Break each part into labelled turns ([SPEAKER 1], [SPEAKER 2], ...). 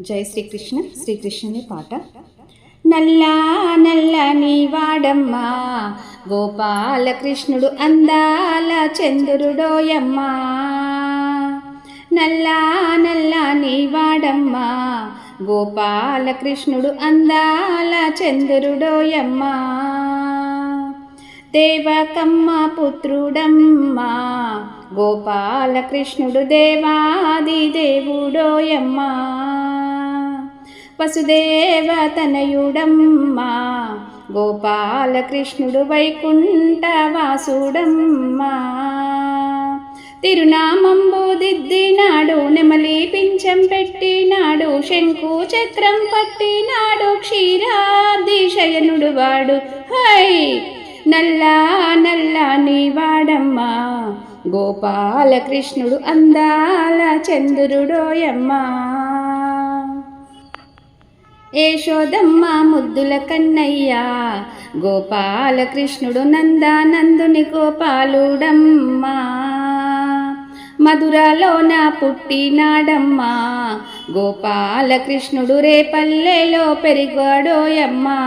[SPEAKER 1] జై శ్రీకృష్ణ. శ్రీకృష్ణుని పాట. నల్లా నల్లని వాడమ్మా. గోపాలకృష్ణుడు అందాల చంద్రుడోయమ్మా. నల్లా నల్లని వాడమ్మా. గోపాలకృష్ణుడు అందాల చంద్రుడోయమ్మా. దేవకమ్మ పుత్రుడమ్మా. గోపాలకృష్ణుడు దేవాది దేవుడోయమ్మా. వసుదేవ తనయుడమ్మా గోపాలకృష్ణుడు వైకుంఠ వాసుడమ్మా. తిరునామంబు దిద్దినాడు నెమలి పింఛం పెట్టినాడు శంకు చక్రం పట్టినాడు క్షీరాదిశయనుడు వాడు హై! నల్లా నల్లా నీవాడమ్మా గోపాలకృష్ణుడు అందాల చంద్రుడోయమ్మా. యశోదమ్మ ముద్దుల కన్నయ్య గోపాలకృష్ణుడు నందానందుని గోపాలుడమ్మా. మధురలోన పుట్టినాడమ్మా గోపాలకృష్ణుడు రేపల్లెలో పెరిగాడోయమ్మా.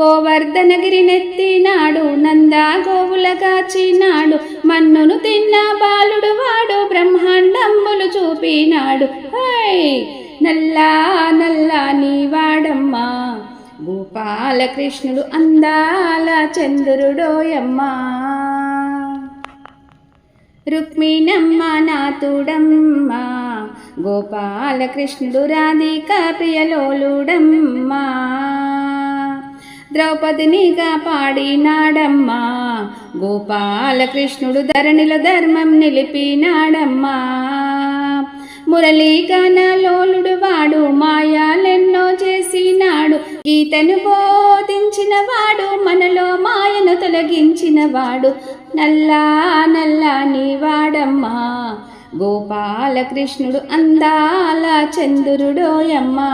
[SPEAKER 1] గోవర్ధనగిరి నెత్తినాడు నందా గోవులగాచినాడు మన్నును తిన్న బాలుడు వాడు బ్రహ్మాండంబులు చూపినాడు. హై నల్లా నల్లా నీ వాడమ్మా. గోపాలకృష్ణుడు అందాల చంద్రుడోయమ్మా. రుక్మిణమ్మ నాతుడమ్మా గోపాలకృష్ణుడు రాధిక ప్రియలోలుడమ్మ. ద్రౌపదినిగా పాడినాడమ్మా గోపాలకృష్ణుడు ధరణిలో ధర్మం నిలిపినాడమ్మా. మురళీగానలోలుడు వాడు మాయాలెన్నో చేసినాడు. గీతను బోధించిన వాడు మనలో మాయను తొలగించిన వాడు నల్లా నల్లా నీవాడమ్మా గోపాలకృష్ణుడు అందాల చంద్రుడోయమ్మా.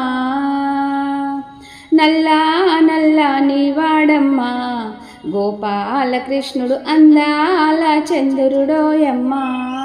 [SPEAKER 1] నల్లా నల్లా నీవాడమ్మా గోపాలకృష్ణుడు అందాల చంద్రుడోయమ్మా.